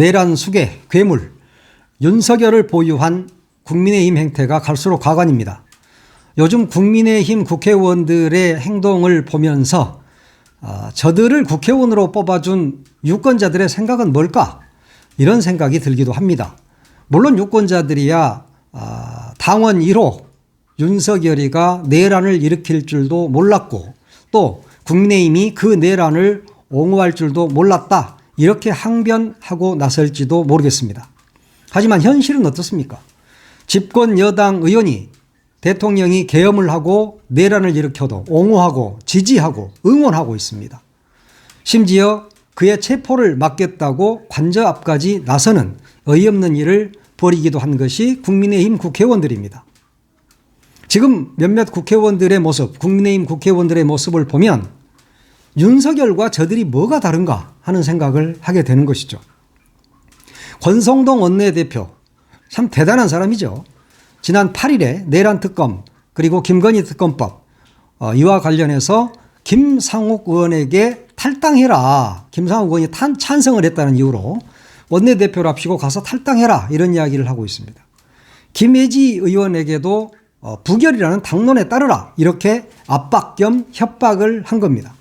내란 수계, 괴물, 윤석열을 보유한 국민의힘 행태가 갈수록 가관입니다. 요즘 국민의힘 국회의원들의 행동을 보면서 아, 저들을 국회의원으로 뽑아준 유권자들의 생각은 뭘까? 이런 생각이 들기도 합니다. 물론 유권자들이야 아, 당원 1호 윤석열이가 내란을 일으킬 줄도 몰랐고 또 국민의힘이 그 내란을 옹호할 줄도 몰랐다. 이렇게 항변하고 나설지도 모르겠습니다. 하지만 현실은 어떻습니까? 집권 여당 의원이 대통령이 계엄을 하고 내란을 일으켜도 옹호하고 지지하고 응원하고 있습니다. 심지어 그의 체포를 막겠다고 관저 앞까지 나서는 어이없는 일을 벌이기도 한 것이 국민의힘 국회의원들입니다. 지금 몇몇 국회의원들의 모습, 국민의힘 국회의원들의 모습을 보면 윤석열과 저들이 뭐가 다른가 하는 생각을 하게 되는 것이죠. 권성동 원내대표, 참 대단한 사람이죠. 지난 8일에 내란 특검 그리고 김건희 특검법 어, 이와 관련해서 김상욱 의원에게 탈당해라. 김상욱 의원이 탄, 찬성을 했다는 이유로 원내대표랍시고 가서 탈당해라. 이런 이야기를 하고 있습니다. 김혜지 의원에게도 어, 부결이라는 당론에 따르라. 이렇게 압박 겸 협박을 한 겁니다.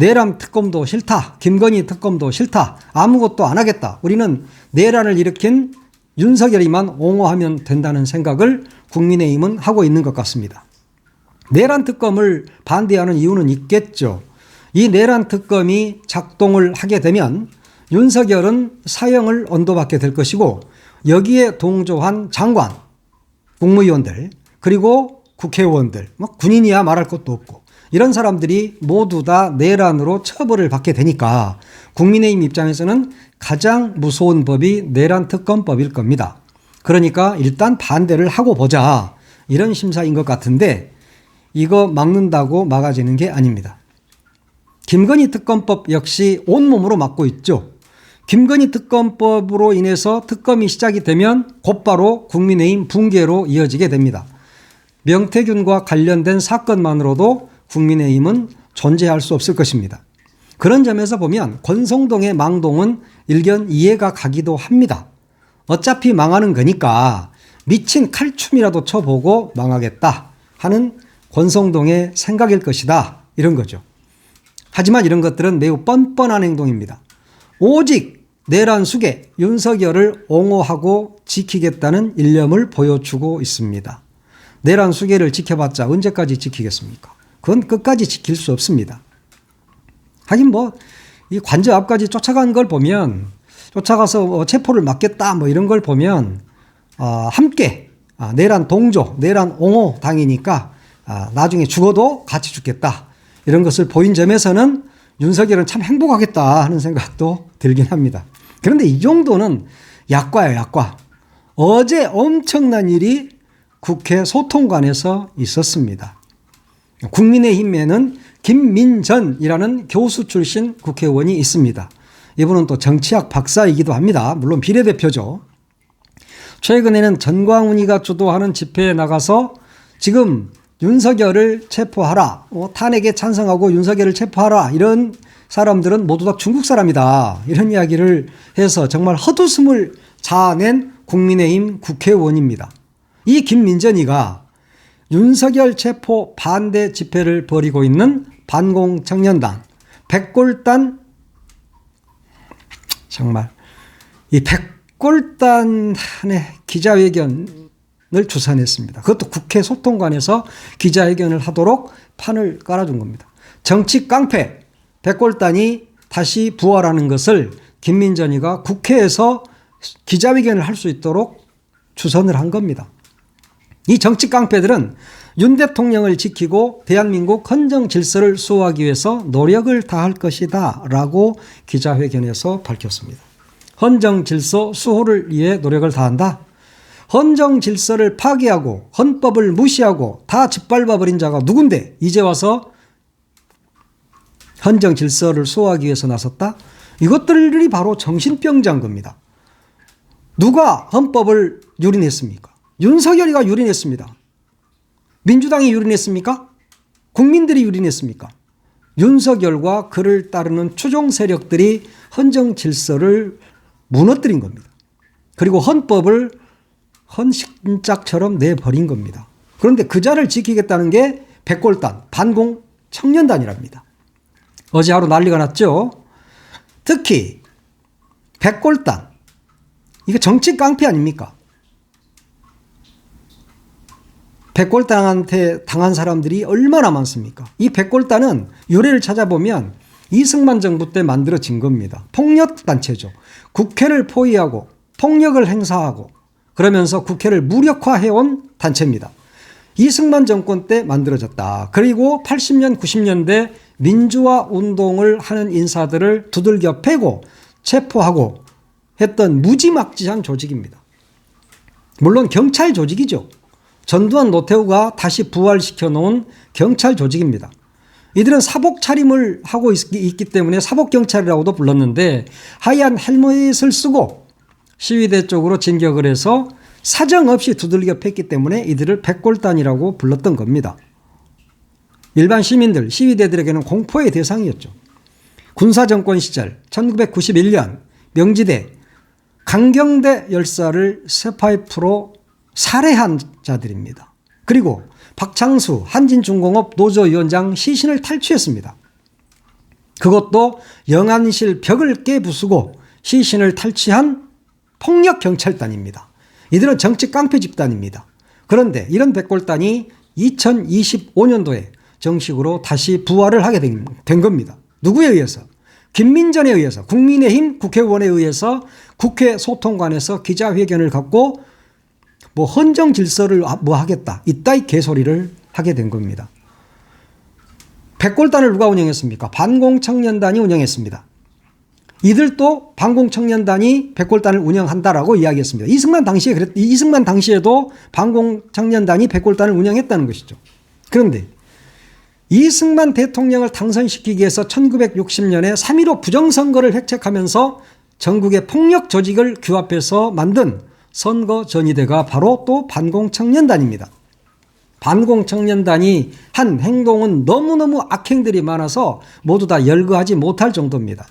내란 특검도 싫다. 김건희 특검도 싫다. 아무것도 안 하겠다. 우리는 내란을 일으킨 윤석열이만 옹호하면 된다는 생각을 국민의힘은 하고 있는 것 같습니다. 내란 특검을 반대하는 이유는 있겠죠. 이 내란 특검이 작동을 하게 되면 윤석열은 사형을 언도받게 될 것이고 여기에 동조한 장관, 국무위원들, 그리고 국회의원들, 뭐 군인이야 말할 것도 없고 이런 사람들이 모두 다 내란으로 처벌을 받게 되니까 국민의힘 입장에서는 가장 무서운 법이 내란 특검법일 겁니다. 그러니까 일단 반대를 하고 보자. 이런 심사인 것 같은데 이거 막는다고 막아지는 게 아닙니다. 김건희 특검법 역시 온몸으로 막고 있죠. 김건희 특검법으로 인해서 특검이 시작이 되면 곧바로 국민의힘 붕괴로 이어지게 됩니다. 명태균과 관련된 사건만으로도 국민의힘은 존재할 수 없을 것입니다. 그런 점에서 보면 권성동의 망동은 일견 이해가 가기도 합니다. 어차피 망하는 거니까 미친 칼춤이라도 쳐보고 망하겠다 하는 권성동의 생각일 것이다. 이런 거죠. 하지만 이런 것들은 매우 뻔뻔한 행동입니다. 오직 내란 수계 윤석열을 옹호하고 지키겠다는 일념을 보여주고 있습니다. 내란 수계를 지켜봤자 언제까지 지키겠습니까? 그건 끝까지 지킬 수 없습니다. 하긴 뭐, 이 관저 앞까지 쫓아간 걸 보면, 쫓아가서 뭐 체포를 막겠다 뭐 이런 걸 보면, 어, 함께, 아, 내란 동조, 내란 옹호 당이니까, 아, 나중에 죽어도 같이 죽겠다. 이런 것을 보인 점에서는 윤석열은 참 행복하겠다 하는 생각도 들긴 합니다. 그런데 이 정도는 약과예요, 약과. 어제 엄청난 일이 국회 소통관에서 있었습니다. 국민의힘에는 김민전이라는 교수 출신 국회의원이 있습니다. 이분은 또 정치학 박사이기도 합니다. 물론 비례대표죠. 최근에는 전광훈이가 주도하는 집회에 나가서 지금 윤석열을 체포하라, 뭐 탄핵에 찬성하고 윤석열을 체포하라 이런 사람들은 모두 다 중국 사람이다 이런 이야기를 해서 정말 헛웃음을 자아낸 국민의힘 국회의원입니다. 이 김민전이가 윤석열 체포 반대 집회를 벌이고 있는 반공 청년단 백골단 정말 이 백골단의 기자회견을 주선했습니다. 그것도 국회 소통관에서 기자회견을 하도록 판을 깔아준 겁니다. 정치 깡패 백골단이 다시 부활하는 것을 김민전이가 국회에서 기자회견을 할 수 있도록 주선을 한 겁니다. 이 정치 깡패들은 윤 대통령을 지키고 대한민국 헌정 질서를 수호하기 위해서 노력을 다할 것이다 라고 기자회견에서 밝혔습니다. 헌정 질서 수호를 위해 노력을 다한다? 헌정 질서를 파괴하고 헌법을 무시하고 다 짓밟아 버린 자가 누군데 이제 와서 헌정 질서를 수호하기 위해서 나섰다? 이것들이 바로 정신병자인 겁니다. 누가 헌법을 유린했습니까? 윤석열이가 유린했습니다. 민주당이 유린했습니까? 국민들이 유린했습니까? 윤석열과 그를 따르는 추종 세력들이 헌정 질서를 무너뜨린 겁니다. 그리고 헌법을 헌신짝처럼 내버린 겁니다. 그런데 그 자를 지키겠다는 게 백골단, 반공 청년단이랍니다. 어제 하루 난리가 났죠? 특히 백골단, 이게 정치 깡패 아닙니까? 백골단한테 당한 사람들이 얼마나 많습니까? 이 백골단은 유래를 찾아보면 이승만 정부 때 만들어진 겁니다. 폭력단체죠. 국회를 포위하고 폭력을 행사하고 그러면서 국회를 무력화해온 단체입니다. 이승만 정권 때 만들어졌다. 그리고 80년, 90년대 민주화 운동을 하는 인사들을 두들겨 패고 체포하고 했던 무지막지한 조직입니다. 물론 경찰 조직이죠. 전두환 노태우가 다시 부활시켜 놓은 경찰 조직입니다. 이들은 사복 차림을 하고 있, 기 때문에 사복 경찰이라고도 불렀는데 하얀 헬멧을 쓰고 시위대 쪽으로 진격을 해서 사정없이 두들겨 팼기 때문에 이들을 백골단이라고 불렀던 겁니다. 일반 시민들, 시위대들에게는 공포의 대상이었죠. 군사정권 시절 1991년 명지대 강경대 열사를 쇠파이프로 살해한 자들입니다. 그리고 박창수 한진중공업 노조위원장 시신을 탈취했습니다. 그것도 영안실 벽을 깨부수고 시신을 탈취한 폭력 경찰단입니다. 이들은 정치 깡패 집단입니다. 그런데 이런 백골단이 2025년도에 정식으로 다시 부활을 하게 된, 된 겁니다. 누구에 의해서? 김민전에 의해서 국민의힘 국회의원에 의해서 국회 소통관에서 기자회견을 갖고 뭐 헌정 질서를 뭐 하겠다 이따위 개소리를 하게 된 겁니다. 백골단을 누가 운영했습니까? 반공청년단이 운영했습니다. 이들도 반공청년단이 백골단을 운영한다라고 이야기했습니다. 이승만 당시에 그랬, 이승만 당시에도 반공청년단이 백골단을 운영했다는 것이죠. 그런데 이승만 대통령을 당선시키기 위해서 1960년에 3.15 부정선거를 획책하면서 전국의 폭력 조직을 규합해서 만든 선거전의대가 바로 또 반공청년단입니다. 반공청년단이 한 행동은 너무너무 악행들이 많아서 모두 다 열거하지 못할 정도입니다.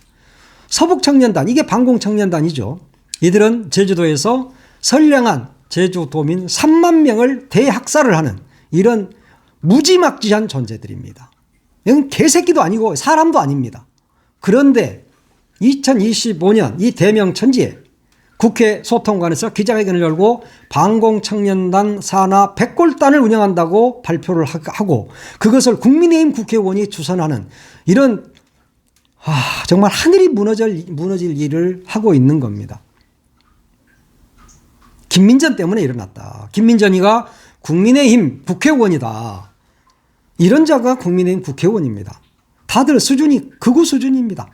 서북청년단, 이게 반공청년단이죠. 이들은 제주도에서 선량한 제주도민 3만 명을 대학살을 하는 이런 무지막지한 존재들입니다. 이건 개새끼도 아니고 사람도 아닙니다. 그런데 2025년 이 대명천지에 국회 소통관에서 기자회견을 열고 방공청년단 산하 백골단을 운영한다고 발표를 하고 그것을 국민의힘 국회의원이 주선하는 이런 아, 정말 하늘이 무너질, 무너질 일을 하고 있는 겁니다. 김민전 때문에 일어났다. 김민전이가 국민의힘 국회의원이다. 이런 자가 국민의힘 국회의원입니다. 다들 수준이 극우 수준입니다.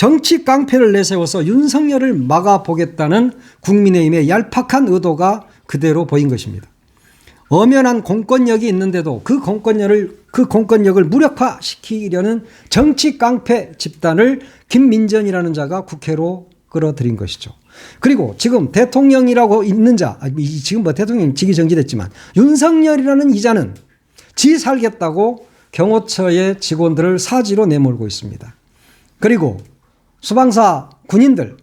정치 깡패를 내세워서 윤석열을 막아보겠다는 국민의힘의 얄팍한 의도가 그대로 보인 것입니다. 엄연한 공권력이 있는데도 그 공권력을 그 공권력을 무력화시키려는 정치 깡패 집단을 김민전이라는 자가 국회로 끌어들인 것이죠. 그리고 지금 대통령이라고 있는 자, 지금 뭐 대통령 직위 정지됐지만 윤석열이라는 이자는 지 살겠다고 경호처의 직원들을 사지로 내몰고 있습니다. 그리고 수방사 군인들,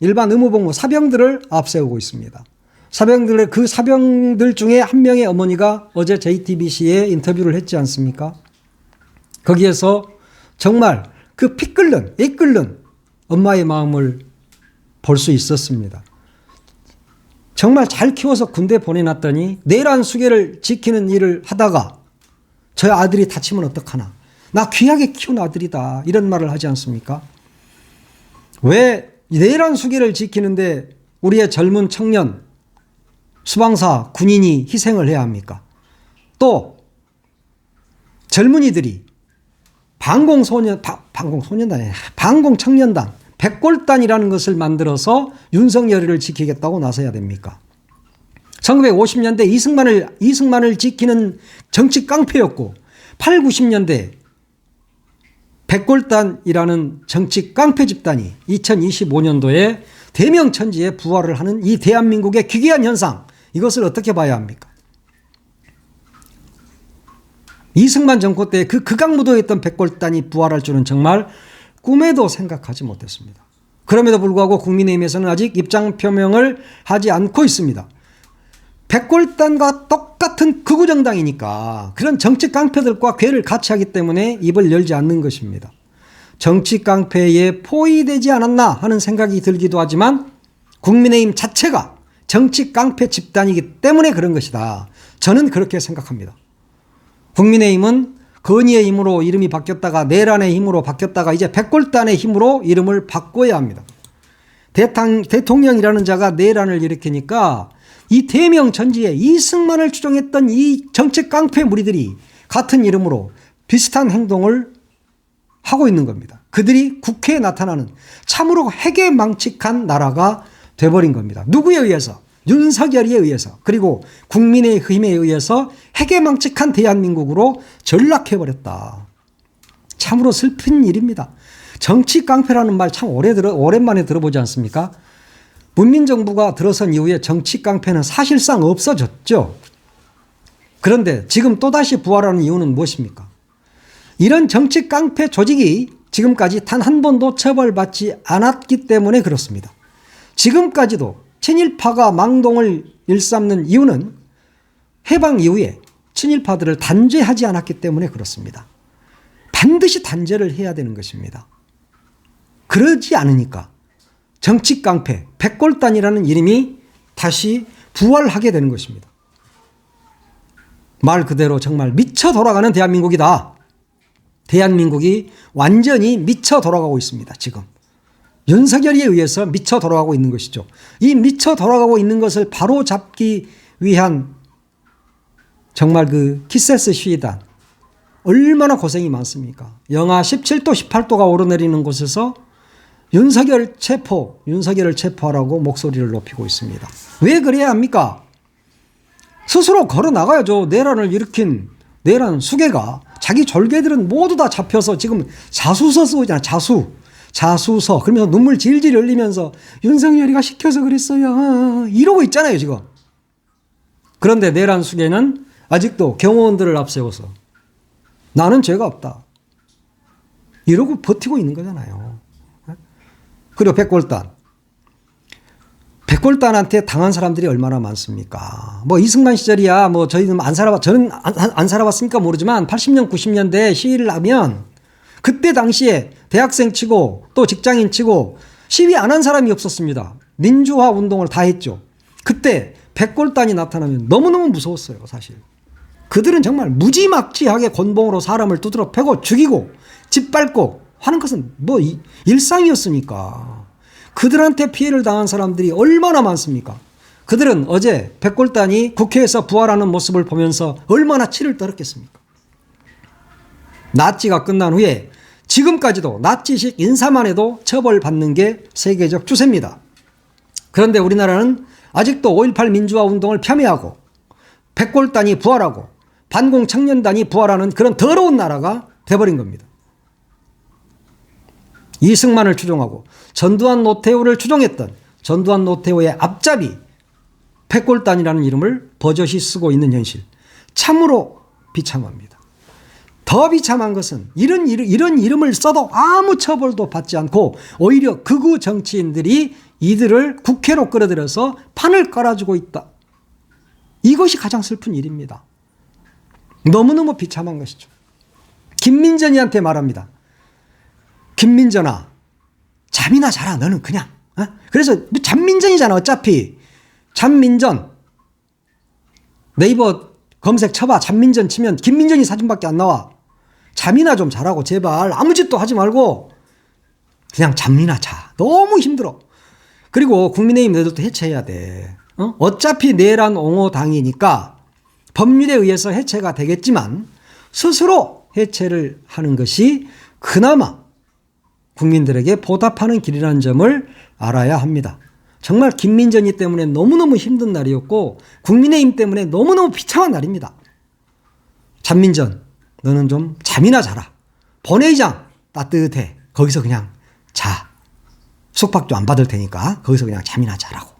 일반 의무복무 사병들을 앞세우고 있습니다. 사병들의 그 사병들 중에 한 명의 어머니가 어제 JTBC에 인터뷰를 했지 않습니까? 거기에서 정말 그 피 끓는, 애 끓는 엄마의 마음을 볼 수 있었습니다. 정말 잘 키워서 군대 보내놨더니 내란 수계를 지키는 일을 하다가 저 아들이 다치면 어떡하나. 나 귀하게 키운 아들이다. 이런 말을 하지 않습니까? 왜 내란 수계를 지키는데 우리의 젊은 청년, 수방사, 군인이 희생을 해야 합니까? 또 젊은이들이 방공소년, 방공소년단이 방공청년단, 백골단이라는 것을 만들어서 윤석열이를 지키겠다고 나서야 됩니까? 1950년대 이승만을, 이승만을 지키는 정치 깡패였고, 8, 90년대 백골단이라는 정치 깡패 집단이 2025년도에 대명천지에 부활을 하는 이 대한민국의 기괴한 현상, 이것을 어떻게 봐야 합니까? 이승만 정권 때 그 극악무도했던 백골단이 부활할 줄은 정말 꿈에도 생각하지 못했습니다. 그럼에도 불구하고 국민의힘에서는 아직 입장 표명을 하지 않고 있습니다. 백골단과 똑 같은 극우 정당이니까 그런 정치 깡패들과 괴를 같이 하기 때문에 입을 열지 않는 것입니다. 정치 깡패에 포위되지 않았나 하는 생각이 들기도 하지만 국민의힘 자체가 정치 깡패 집단이기 때문에 그런 것이다. 저는 그렇게 생각합니다. 국민의힘은 건의의 힘으로 이름이 바뀌었다가 내란의 힘으로 바뀌었다가 이제 백골단의 힘으로 이름을 바꿔야 합니다. 대통령이라는 자가 내란을 일으키니까 이 대명 전지에 이승만을 추종했던 이 정치 깡패 무리들이 같은 이름으로 비슷한 행동을 하고 있는 겁니다. 그들이 국회에 나타나는 참으로 핵에 망측한 나라가 돼버린 겁니다. 누구에 의해서? 윤석열에 의해서 그리고 국민의 힘에 의해서 핵에망측한 대한민국으로 전락해버렸다. 참으로 슬픈 일입니다. 정치 깡패라는 말 참 오래 들어 오랜만에 들어보지 않습니까? 문민정부가 들어선 이후에 정치 깡패는 사실상 없어졌죠. 그런데 지금 또다시 부활하는 이유는 무엇입니까? 이런 정치 깡패 조직이 지금까지 단 한 번도 처벌받지 않았기 때문에 그렇습니다. 지금까지도 친일파가 망동을 일삼는 이유는 해방 이후에 친일파들을 단죄하지 않았기 때문에 그렇습니다. 반드시 단죄를 해야 되는 것입니다. 그러지 않으니까 정치 깡패, 백골단이라는 이름이 다시 부활하게 되는 것입니다. 말 그대로 정말 미쳐 돌아가는 대한민국이다. 대한민국이 완전히 미쳐 돌아가고 있습니다. 지금. 윤석열에 의해서 미쳐 돌아가고 있는 것이죠. 이 미쳐 돌아가고 있는 것을 바로 잡기 위한 정말 그 키세스 시위단 얼마나 고생이 많습니까? 영하 17도, 18도가 오르내리는 곳에서 윤석열 체포, 윤석열을 체포하라고 목소리를 높이고 있습니다. 왜 그래야 합니까? 스스로 걸어 나가야죠. 내란을 일으킨 내란 수괴가 자기 졸개들은 모두 다 잡혀서 지금 자수서 쓰고 있잖아. 자수. 자수서. 그러면서 눈물 질질 흘리면서 윤석열이가 시켜서 그랬어요. 이러고 있잖아요, 지금. 그런데 내란 수괴는 아직도 경호원들을 앞세워서 나는 죄가 없다. 이러고 버티고 있는 거잖아요. 그리고 백골단. 백골단한테 당한 사람들이 얼마나 많습니까? 뭐 이승만 시절이야 뭐 저희는 안 살아봤 저는 안, 안 살아봤으니까 모르지만 80년 90년대 시위를 하면 그때 당시에 대학생 치고 또 직장인 치고 시위 안 한 사람이 없었습니다. 민주화 운동을 다 했죠. 그때 백골단이 나타나면 너무너무 무서웠어요, 사실. 그들은 정말 무지막지하게 권봉으로 사람을 두드러 패고 죽이고 짓밟고 하는 것은 뭐 일상이었으니까. 그들한테 피해를 당한 사람들이 얼마나 많습니까? 그들은 어제 백골단이 국회에서 부활하는 모습을 보면서 얼마나 치를 떨었겠습니까? 나치가 끝난 후에 지금까지도 나치식 인사만 해도 처벌받는 게 세계적 추세입니다. 그런데 우리나라는 아직도 5.18 민주화 운동을 폄훼하고 백골단이 부활하고 반공 청년단이 부활하는 그런 더러운 나라가 돼버린 겁니다. 이승만을 추종하고 전두환 노태우를 추종했던 전두환 노태우의 앞잡이 백골단이라는 이름을 버젓이 쓰고 있는 현실. 참으로 비참합니다. 더 비참한 것은 이런, 이런 이름을 써도 아무 처벌도 받지 않고 오히려 극우 정치인들이 이들을 국회로 끌어들여서 판을 깔아주고 있다. 이것이 가장 슬픈 일입니다. 너무너무 비참한 것이죠. 김민전이한테 말합니다. 김민전아, 잠이나 자라. 너는 그냥. 어? 그래서 잠민전이잖아. 어차피 잠민전 네이버 검색 쳐봐. 잠민전 치면 김민전이 사진밖에 안 나와. 잠이나 좀 자라고 제발 아무 짓도 하지 말고 그냥 잠이나 자. 너무 힘들어. 그리고 국민의힘 너희들도 해체해야 돼. 어? 어차피 내란 옹호 당이니까 법률에 의해서 해체가 되겠지만 스스로 해체를 하는 것이 그나마 국민들에게 보답하는 길이라는 점을 알아야 합니다. 정말 김민전이 때문에 너무너무 힘든 날이었고 국민의힘 때문에 너무너무 비참한 날입니다. 잔민전 너는 좀 잠이나 자라. 본회의장 따뜻해. 거기서 그냥 자. 숙박도 안 받을 테니까 거기서 그냥 잠이나 자라고.